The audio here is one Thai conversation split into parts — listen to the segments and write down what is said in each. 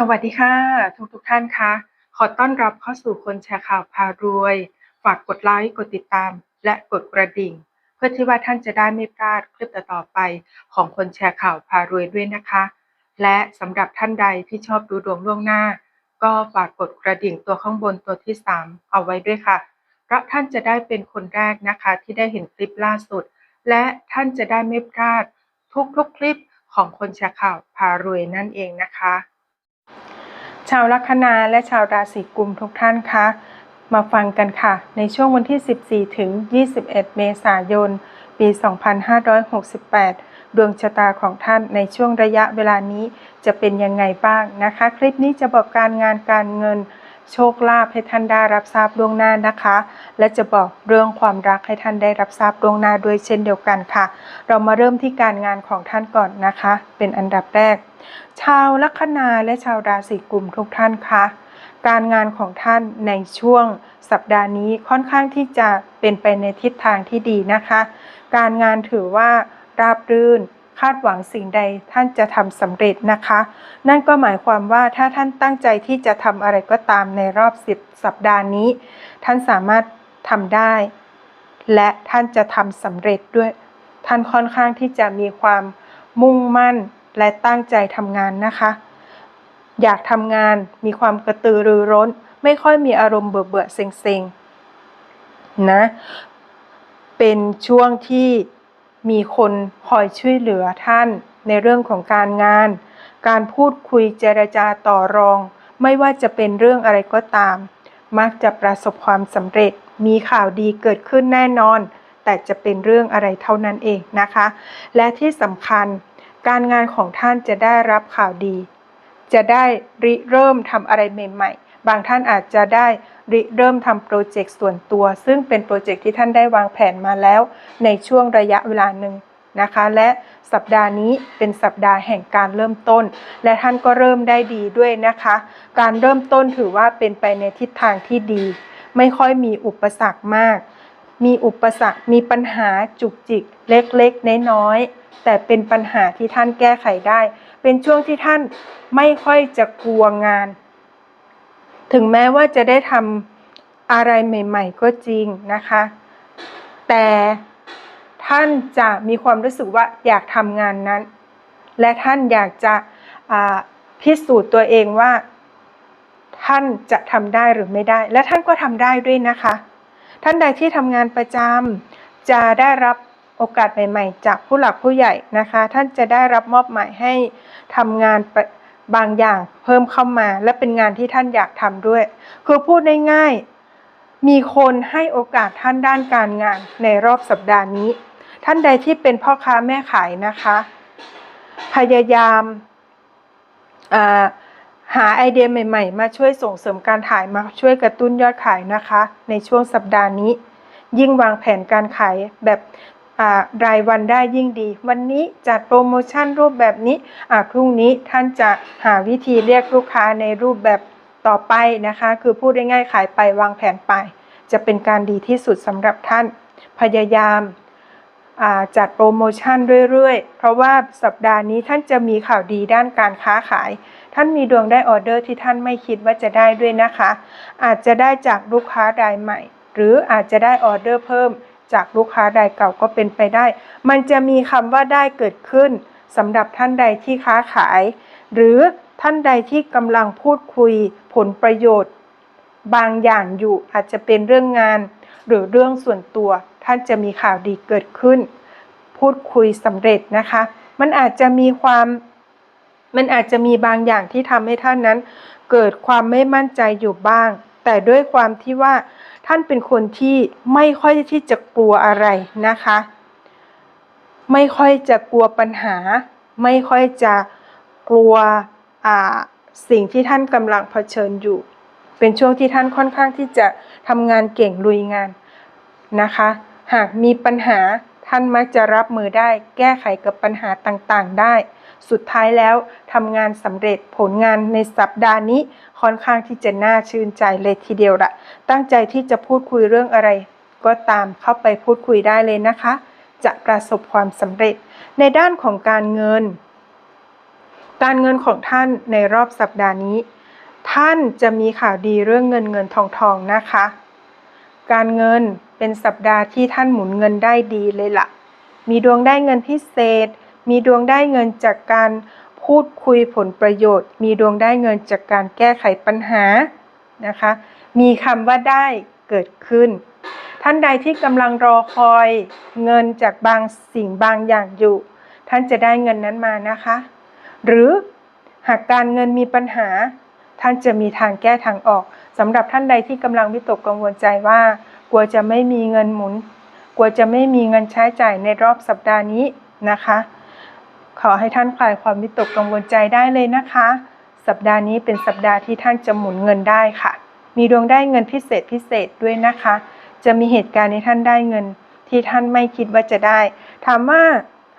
สวัสดีค่ะ ทุกทุกท่านคะ ขอต้อนรับเข้าสู่คนแชร์ข่าวพารวย ฝากกดไลค์กดติดตาม และกดกระดิ่ง เพื่อที่ว่าท่านจะได้ไม่พลาดคลิปต่อๆไป ของคนแชร์ข่าวพารวยด้วยนะคะ และสำหรับท่านใดที่ชอบดูดวงล่วงหน้า ก็ฝากกดกระดิ่งตัวข้างบนตัวที่ 3 เอาไว้ด้วยค่ะ เพราะท่านจะได้เป็นคนแรกนะคะที่ได้เห็นคลิปล่าสุด และท่านจะได้ไม่พลาดทุกๆคลิปของคนแชร์ข่าวพารวยนั่นเองนะคะ ชาวลัคนาและชาวราศีกุมทุกท่านคะ มาฟังกันค่ะ ในช่วงวันที่ 14 ถึง 21 เมษายน ปี 2568 ดวงชะตาของท่านในช่วงระยะเวลานี้จะเป็นยังไงบ้างนะคะ คลิปนี้จะบอกการงานการเงิน โชคลาภให้ท่านได้รับทราบล่วงหน้านะคะ และจะบอกเรื่องความรักให้ท่านได้รับทราบล่วงหน้าด้วยเช่นเดียวกันค่ะ เรามาเริ่มที่การงานของท่านก่อนนะคะ เป็นอันดับแรก ชาวลัคนาและชาวราศีกุมทุกท่านคะการงานของท่านในช่วงสัปดาห์นี้ค่อนข้างที่จะเป็นไปในทิศทางที่ดีนะคะ การงานถือว่าราบรื่น คาดหวังสิ่งใดท่านจะทำสำเร็จนะคะ นั่นก็หมายความว่าถ้าท่านตั้งใจที่จะทำอะไรก็ตามในรอบสิบสัปดาห์นี้ ท่านสามารถทำได้ และท่านจะทำสำเร็จด้วย ท่านค่อนข้างที่จะมีความมุ่งมั่นและตั้งใจทำงานนะคะ อยากทำงานมีความกระตือรือร้น ไม่ค่อยมีอารมณ์เบื่อเบื่อเซ็งเซ็งๆนะ เป็นช่วงที่ มีคนคอยช่วยเหลือท่านในเรื่องของการงาน การพูดคุยเจรจาต่อรอง ไม่ว่าจะเป็นเรื่องอะไรก็ตาม มักจะประสบความสำเร็จ มีข่าวดีเกิดขึ้นแน่นอน แต่จะเป็นเรื่องอะไรเท่านั้นเองนะคะ และที่สำคัญ การงานของท่านจะได้รับข่าวดี จะได้ริเริ่มทำอะไรใหม่ ๆ บางท่านอาจจะได้ ริเริ่มทำโปรเจกต์ส่วนตัว ซึ่งเป็นโปรเจกต์ที่ท่านได้วางแผนมาแล้วในช่วงระยะเวลาหนึ่งนะคะ และสัปดาห์นี้เป็นสัปดาห์แห่งการเริ่มต้น และท่านก็เริ่มได้ดีด้วยนะคะ การเริ่มต้นถือว่าเป็นไปในทิศทางที่ดี ไม่ค่อยมีอุปสรรคมาก มีอุปสรรค มีปัญหาจุกจิก เล็กๆ น้อยๆ แต่เป็นปัญหาที่ท่านแก้ไขได้ เป็นช่วงที่ท่านไม่ค่อยจะกลัวงาน ถึงแม้ว่าจะได้ทำอะไรใหม่ ๆ ก็จริงนะคะ แต่ท่านจะมีความรู้สึกว่าอยากทำงานนั้น และท่านอยากจะพิสูจน์ตัวเองว่า ท่านจะทำได้หรือไม่ได้ และท่านก็ทำได้ด้วยนะคะ ท่านใดที่ทำงานประจำจะได้รับโอกาสใหม่ ๆ จากผู้หลักผู้ใหญ่นะคะ ท่านจะได้รับมอบหมายให้ทำงานประ บางอย่างเพิ่มเข้ามาและเป็นงานที่ท่านอยากทำด้วย คือพูดง่ายๆมีคนให้โอกาสท่านด้านการงานในรอบสัปดาห์นี้ ท่านใดที่เป็นพ่อค้าแม่ขายนะคะ พยายามาหาไอเดียใหม่ ๆ มาช่วยส่งเสริมการขายมาช่วยกระตุ้นยอดขายนะคะ ในช่วงสัปดาห์นี้ ยิ่งวางแผนการขายแบบ รายวันได้ยิ่งดี วันนี้จัดโปรโมชั่นรูปแบบนี้พรุ่งนี้ท่านจะหาวิธีเรียกลูกค้าในรูปแบบต่อไปนะคะ คือพูดง่ายๆขายไปวางแผนไป จะเป็นการดีที่สุดสำหรับท่านพยายามาจัดโปรโมชั่นเรื่อยๆ เพราะว่าสัปดาห์นี้ท่านจะมีข่าวดีด้านการค้าขาย ท่านมีดวงได้ออเดอร์ที่ท่านไม่คิดว่าจะได้ด้วยนะคะ อาจจะได้จากลูกค้ารายใหม่ หรืออาจจะได้ออเดอร์เพิ่ม จากลูกค้ารายเก่าก็เป็นไปได้ มันจะมีคำว่าได้เกิดขึ้นสำหรับท่านใดที่ค้าขาย หรือท่านใดที่กำลังพูดคุยผลประโยชน์ บางอย่างอยู่อาจจะเป็นเรื่องงาน หรือเรื่องส่วนตัว ท่านจะมีข่าวดีเกิดขึ้น พูดคุยสำเร็จนะคะ มันอาจจะมีความ มันอาจจะมีบางอย่างที่ทำให้ท่านนั้น เกิดความไม่มั่นใจอยู่บ้าง แต่ด้วยความที่ว่า ท่านเป็นคนที่ไม่ค่อยที่จะกลัวอะไรนะคะ ไม่ค่อยจะกลัวปัญหา ไม่ค่อยจะกลัวอ่าสิ่งที่ท่านกำลังเผชิญอยู่ เป็นช่วงที่ท่านค่อนข้างที่จะทำงานเก่งลุยงานนะคะ หากมีปัญหาท่านมักจะรับมือได้ แก้ไขกับปัญหาต่างๆได้ สุดท้ายแล้วทำงานสำเร็จผลงานในสัปดาห์นี้ค่อนข้างที่จะน่าชื่นใจเลยทีเดียวละตั้งใจที่จะพูดคุยเรื่องอะไร ก็ตามเข้าไปพูดคุยได้เลยนะคะ จะประสบความสำเร็จ ในด้านของการเงิน การเงินของท่านในรอบสัปดาห์นี้ ท่านจะมีข่าวดีเรื่องเงินเงินทองทองนะคะ การเงินเป็นสัปดาห์ที่ท่านหมุนเงินได้ดีเลยละ่ะมีดวงได้เงินพิเศษ มีดวงได้เงินจากการพูดคุยผลประโยชน์ มีดวงได้เงินจากการแก้ไขปัญหานะคะ มีคำว่าได้เกิดขึ้น ท่านใดที่กำลังรอคอยเงินจากบางสิ่งบางอย่างอยู่ ท่านจะได้เงินนั้นมานะคะ หรือหากการเงินมีปัญหา ท่านจะมีทางแก้ทางออกสำหรับท่านใดที่กำลังวิตกกังวลใจว่า กลัวจะไม่มีเงินหมุน กลัวจะไม่มีเงินใช้จ่ายในรอบสัปดาห์นี้นะคะ ขอให้ท่านคลายความวิตกกังวลใจได้เลยนะคะ สัปดาห์นี้เป็นสัปดาห์ที่ท่านจะหมุนเงินได้ค่ะ มีดวงได้เงินพิเศษพิเศษด้วยนะคะ จะมีเหตุการณ์ในท่านได้เงิน ที่ท่านไม่คิดว่าจะได้ ถามว่า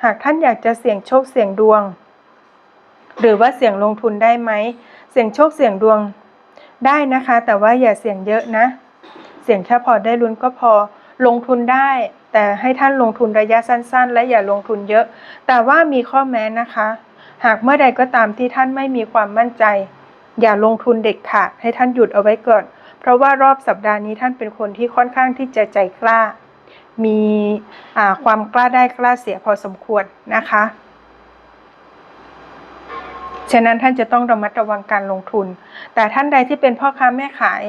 หากท่านอยากจะเสี่ยงโชคเสี่ยงดวง หรือว่าเสี่ยงลงทุนได้ไหม เสี่ยงโชคเสี่ยงดวงได้นะคะ แต่ว่าอย่าเสี่ยงเยอะนะ เสี่ยงแค่พอได้ลุ้นก็พอลงทุนได้ แต่ให้ท่านลงทุนระยะสั้น ๆ และอย่าลงทุนเยอะ แต่ว่ามีข้อแม้นะคะ หากเมื่อใดก็ตามที่ท่านไม่มีความมั่นใจ อย่าลงทุนเด็ดขาดให้ท่านหยุดเอาไว้ก่อน เพราะว่ารอบสัปดาห์นี้ท่านเป็นคนที่ค่อนข้างที่จะใจกล้า มีความกล้าได้กล้าเสียพอสมควรนะคะ ฉะนั้นท่านจะต้องระมัดระวังการลงทุน แต่ท่านใดที่เป็นพ่อค้าแม่ขาย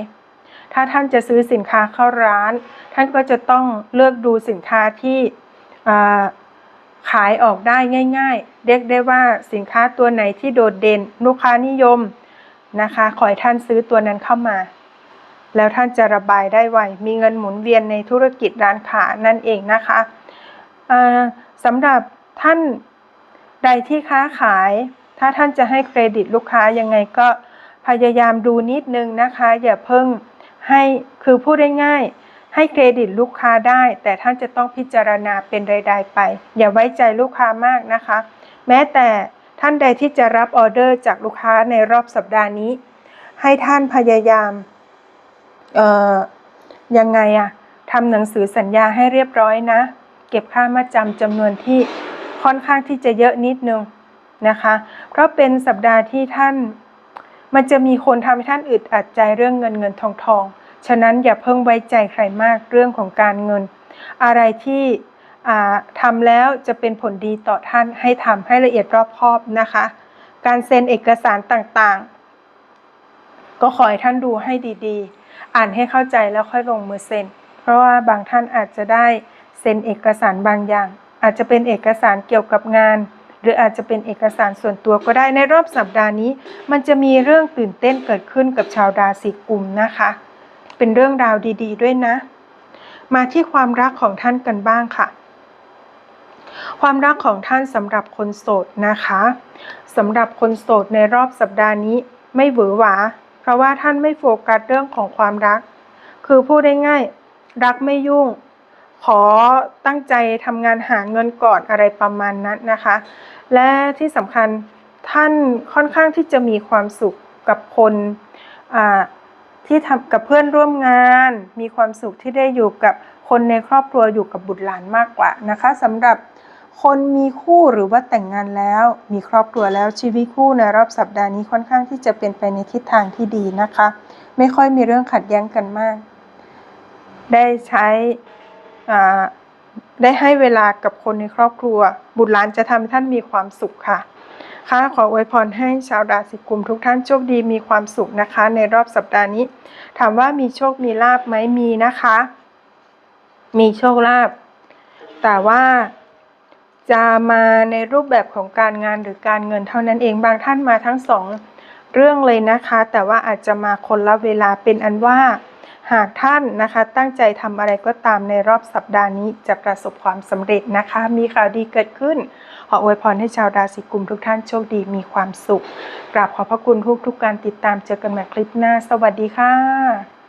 ถ้าท่านจะซื้อสินค้าเข้าร้าน ท่านก็จะต้องเลือกดูสินค้าที่ขายออกได้ง่าย ๆ เรียกได้ว่าสินค้าตัวไหนที่โดดเด่น ลูกค้านิยมนะคะ ขอให้ท่านซื้อตัวนั้นเข้ามา แล้วท่านจะระบายได้ไว มีเงินหมุนเวียนในธุรกิจร้านค้านั่นเองนะคะสำหรับท่านใดที่ค้าขาย ถ้าท่านจะให้เครดิตลูกค้ายังไงก็พยายามดูนิดนึงนะคะ อย่าเพิ่ง ให้คือพูดได้ง่ายให้เครดิตลูกค้าได้ แต่ท่านจะต้องพิจารณาเป็นรายๆไป อย่าไว้ใจลูกค้ามากนะคะ แม้แต่ท่านใดที่จะรับออเดอร์จากลูกค้าในรอบสัปดาห์นี้ ให้ท่านพยายามเอ่อยังไงอะทำหนังสือสัญญาให้เรียบร้อยนะ เก็บค่ามาจำจำนวนที่ค่อนข้างที่จะเยอะนิดนึงนะคะ เพราะเป็นสัปดาห์ที่ท่าน มันจะมีคนทำให้ท่านอึดอัดใจเรื่องเงินเงินทองทอง ฉะนั้นอย่าเพิ่งไว้ใจใครมากเรื่องของการเงิน อะไรที่ทำแล้วจะเป็นผลดีต่อท่านให้ทำให้ละเอียดรอบคอบนะคะ การเซ็นเอกสารต่างๆ ก็ขอให้ท่านดูให้ดีๆ อ่านให้เข้าใจแล้วค่อยลงมือเซ็น เพราะว่าบางท่านอาจจะได้เซ็นเอกสารบางอย่าง อาจจะเป็นเอกสารเกี่ยวกับงาน หรืออาจจะเป็นเอกสารส่วนตัวก็ได้ในรอบสัปดาห์นี้ มันจะมีเรื่องตื่นเต้นเกิดขึ้นกับชาวราศีกุมนะคะ เป็นเรื่องราวดี ๆ ด้วยนะ มาที่ความรักของท่านกันบ้างค่ะ ความรักของท่านสำหรับคนโสดนะคะสำหรับคนโสดในรอบสัปดาห์นี้ไม่หวือหวา เพราะว่าท่านไม่โฟกัสเรื่องของความรัก คือพูดได้ง่าย รักไม่ยุ่ง ขอ ตั้งใจทำงานหาเงินก่อนอะไรประมาณนั้นนะคะ และที่สำคัญท่านค่อนข้างที่จะมีความสุขกับคนที่ทำกับเพื่อนร่วมงาน มีความสุขที่ได้อยู่กับคนในครอบครัวอยู่กับบุตรหลานมากกว่านะคะสำหรับคนมีคู่หรือว่าแต่งงานแล้ว มีครอบครัวแล้วชีวิตคู่ในรอบสัปดาห์นี้ค่อนข้างที่จะเป็นไปในทิศทางที่ดีนะคะ ไม่ค่อยมีเรื่องขัดแย้งกันมาก ได้ใช้ ได้ให้เวลากับคนในครอบครัว บุตรหลานจะทำให้ท่านมีความสุขค่ะค่ะขออวยพรให้ชาวราศีกุมทุกท่านโชคดีมีความสุขนะคะ ในรอบสัปดาห์นี้ ถามว่ามีโชคมีลาบไหมมีนะคะ มีโชคลาภแต่ว่าจะมาในรูปแบบของการงานหรือการเงินเท่านั้นเองบางท่านมาทั้งสองเรื่องเลยนะคะ แต่ว่าอาจจะมาคนละเวลาเป็นอันว่า หากท่านนะคะตั้งใจทำอะไรก็ตามในรอบสัปดาห์นี้จะประสบความสำเร็จนะคะ มีข่าวดีเกิดขึ้น ขออวยพรให้ชาวราศีกุมทุกท่านโชคดีมีความสุข กราบขอบพระคุณทุกทุกการติดตามเจอกันใหม่คลิปหน้า สวัสดีค่ะ